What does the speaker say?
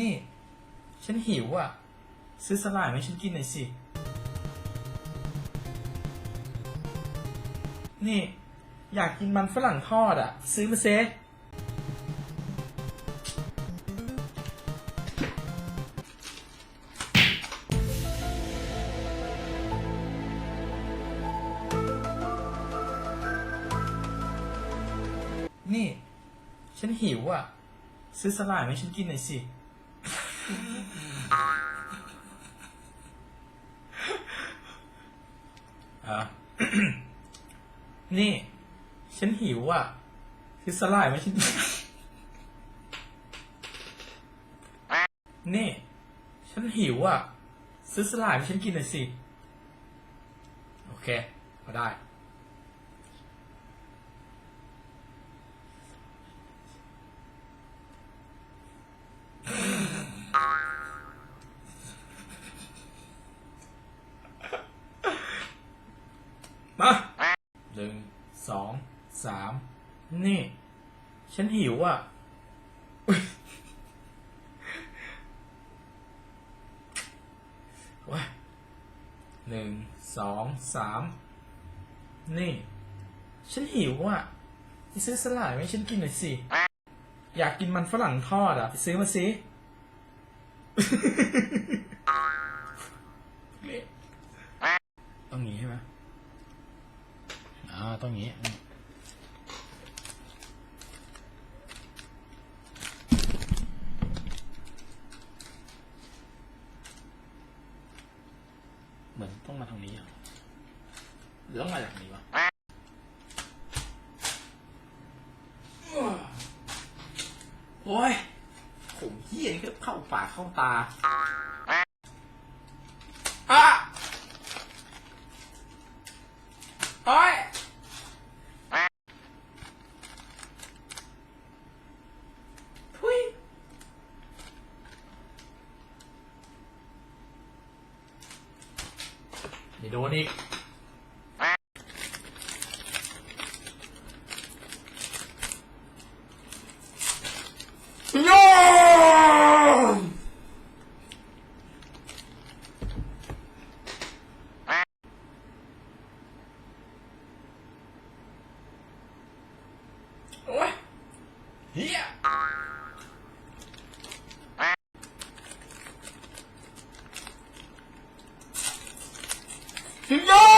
นี่ ฉันหิวอะ ซื้อสลายมาให้ฉันกินหน่อยสิ นี่ อยากกินมันฝรั่งทอดอะ ซื้อมาเซนี่ ฉันหิวอะ ซื้อสลายมาให้ฉันกินหน่อยสิ อะ นี่ ฉันหิวอะซื้อสลายมาให้ฉันนี่ ฉันหิวอะ ซื้อสลายให้ฉันกินหน่อยสิ โอเคก็ได้ มาหนึ่งสองสามนี่ ฉันหิวอะ ว้าหนึ่งสองสามนี่ ฉันหิวอะไปซื้อสลายมาให้ฉันกินหน่อยสิ อยากกินมันฝรั่งทอดอะ ไปซื้อมาสิต้องงี้ใช่ไหม อ่าต้องงี้เหมือนต้องมาทางนี้อะหรือต้องมาจากนี้วะโอ้ยผมเฮียนี่ก็เข้าปากเข้าตาอะ โอ้ยทุย ไม่โดนอีกโยโอ้ยเฮีย No!